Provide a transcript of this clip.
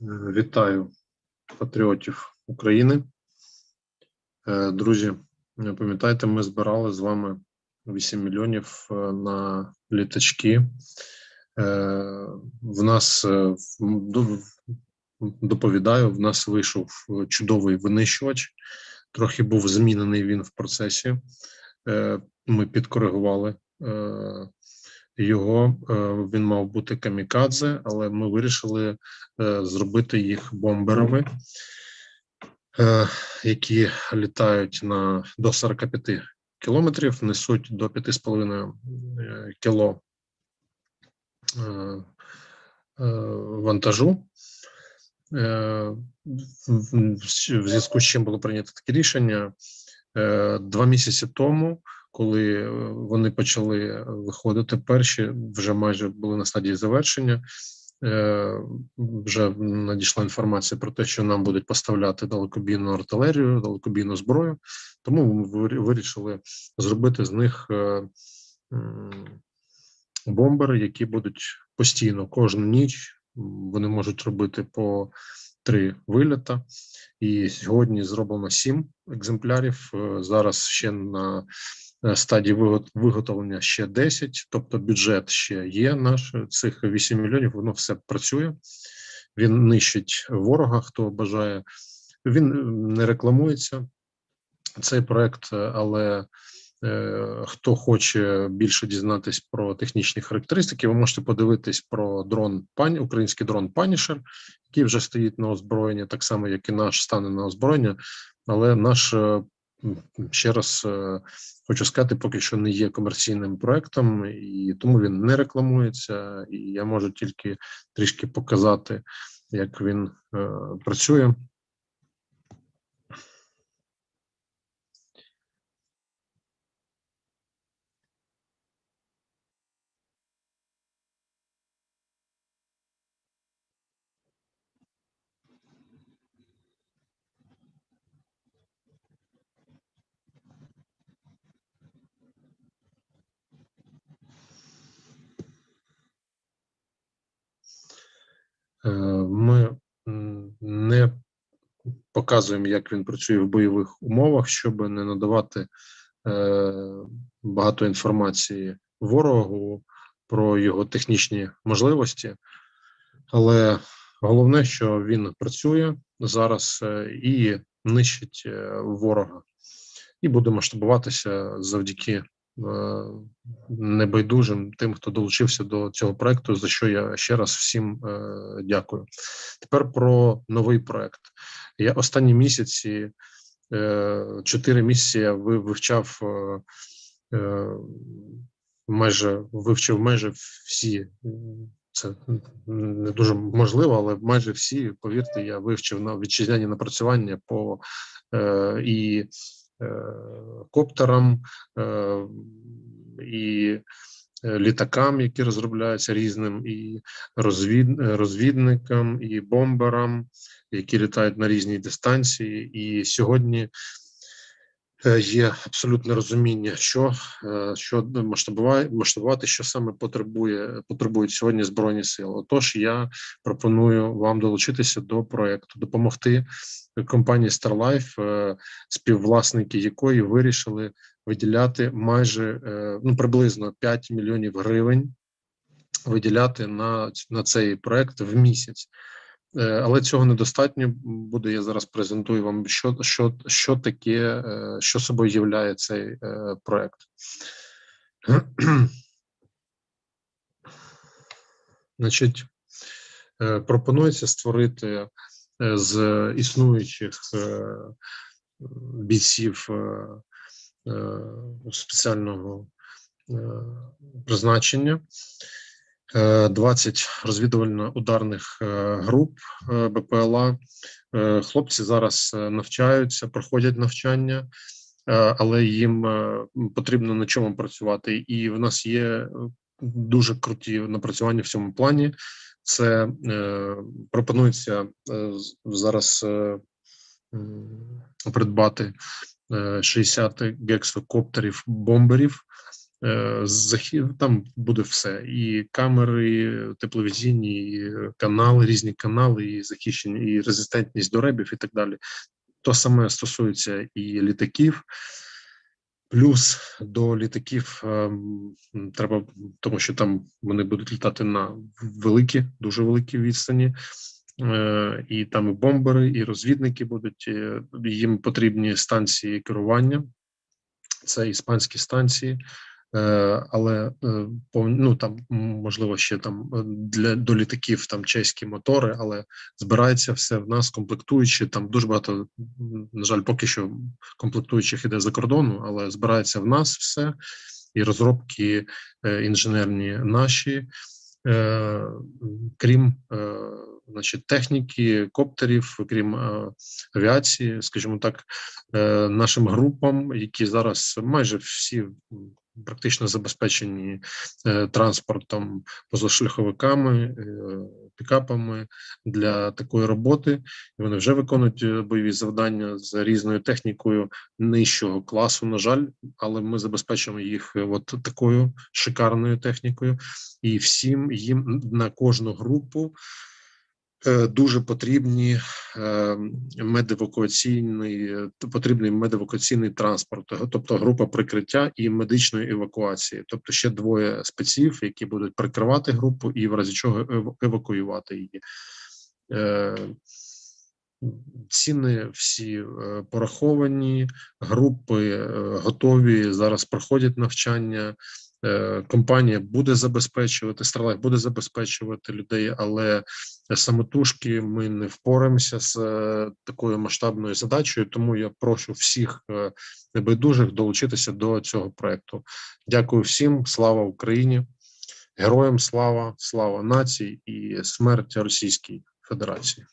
Вітаю патріотів України. Е, Друзі, пам'ятаєте, ми збирали з вами 8 мільйонів е, на літачки. Е, В нас доповідаю, в нас вийшов чудовий винищувач. Трохи був змінений він в процесі. Ми підкоригували його. Е, Він мав бути камікадзе, але ми вирішили е, зробити їх бомберами, е, які літають на до 45 кілометрів, несуть до 5,5 е, кіло вантажу. В- зв'язку з чим було прийнято таке рішення два місяці тому, коли е, вони почали виходити перші, вже майже були на стадії завершення. Е, Вже надійшла інформація про те, що нам будуть поставляти далекобійну артилерію, далекобійну зброю. Тому ми вирішили зробити з них е, бомбери, які будуть постійно кожну ніч. Вони можуть робити по три вильота. І сьогодні зроблено сім екземплярів. Е, Зараз ще на е, стадії виго- виготовлення ще 10, тобто бюджет ще є наш е, цих 8 мільйонів. Воно все працює. Він нищить ворога, хто бажає. Він е, не рекламується цей проект, е, але е, хто хоче більше дізнатись про технічні характеристики, ви можете подивитись про дрон пані, український дрон Punisher, який вже стоїть на озброєнні, так само як і наш стане на озброєння. Але наш е, ще раз е, хочу сказати, поки що не є комерційним проектом, і тому він не рекламується. І я можу тільки трішки показати, як він е, працює. Ми не показуємо, як він працює в бойових умовах, щоб не надавати е, багато інформації ворогу про його технічні можливості. Але головне, що він працює зараз е, і нищить е, ворога, і буде масштабуватися завдяки е, небайдужим тим, хто долучився до цього проекту, за що я ще раз всім е, дякую. Тепер про новий проект. Я останні місяці, е, чотири місяці я вивчав е, е, майже вивчив майже всі. Це не дуже можливо, але майже всі, повірте, я вивчив на вітчизняні напрацювання по е, і е, коптерам, е, і е, літакам, які розробляються різним, і розвід, е, розвідникам, і бомберам, які літають на різній дистанції. І сьогодні е, є абсолютне розуміння, що, е, що масштабувати, масштабувати, що саме потребує потребують сьогодні збройні сили. Отож, я пропоную вам долучитися до проекту, допомогти компанії StarLife, е, співвласники якої вирішили виділяти майже е, ну приблизно 5 мільйонів гривень. Виділяти на, на цей проект в місяць. Е, Але цього недостатньо буде. Я зараз презентую вам, що що, що таке, е, що собою являє цей е, проект. Значить, пропонується створити з існуючих бійців спеціального призначення. Е, 20 розвідувально-ударних е, груп е, БПЛА. Е, Хлопці зараз е, навчаються, проходять навчання, е, але їм е, потрібно на чому працювати. І в нас є е, дуже круті напрацювання в цьому плані. Це е, пропонується е, зараз е, придбати е, 60 гексокоптерів бомберів Е, там буде все: і камери, тепловізійні, і канали, різні канали, і захищені, і резистентність до ребів, і так далі. То саме стосується і літаків. Плюс до літаків ем, треба, тому що там вони будуть літати на великі, дуже великі відстані, е, і там і бомбери, і розвідники будуть. е, Їм потрібні станції керування, це іспанські станції. Е, але е, ну, там можливо ще там е, для до літаків там чеські мотори, але збирається все в нас комплектуючі. Там дуже багато на жаль, поки що комплектуючих іде за кордону, але збирається в нас все і розробки інженерні наші. Крім значить, техніки, коптерів, крім авіації, скажімо так, нашим групам, які зараз майже всі практично забезпечені е, транспортом, позашляховиками, е, пікапами для такої роботи. І вони вже виконують е, бойові завдання з різною технікою нижчого класу, на жаль, але ми забезпечимо їх от такою шикарною технікою, і всім їм на кожну групу. Е, Дуже потрібні е, медевакуаційний е, потрібний медевакуаційний транспорт, тобто група прикриття і медичної евакуації, тобто ще двоє спеців, які будуть прикривати групу і в разі чого ев- евакуювати її. Ціни всі пораховані, групи готові зараз проходять навчання. Е, Компанія буде забезпечувати Starlight буде забезпечувати людей, але самотужки ми не впораємося з е, такою масштабною задачею. Тому я прошу всіх е, небайдужих долучитися до цього проекту. Дякую всім, слава Україні, героям слава, слава нації і смерть Російській Федерації.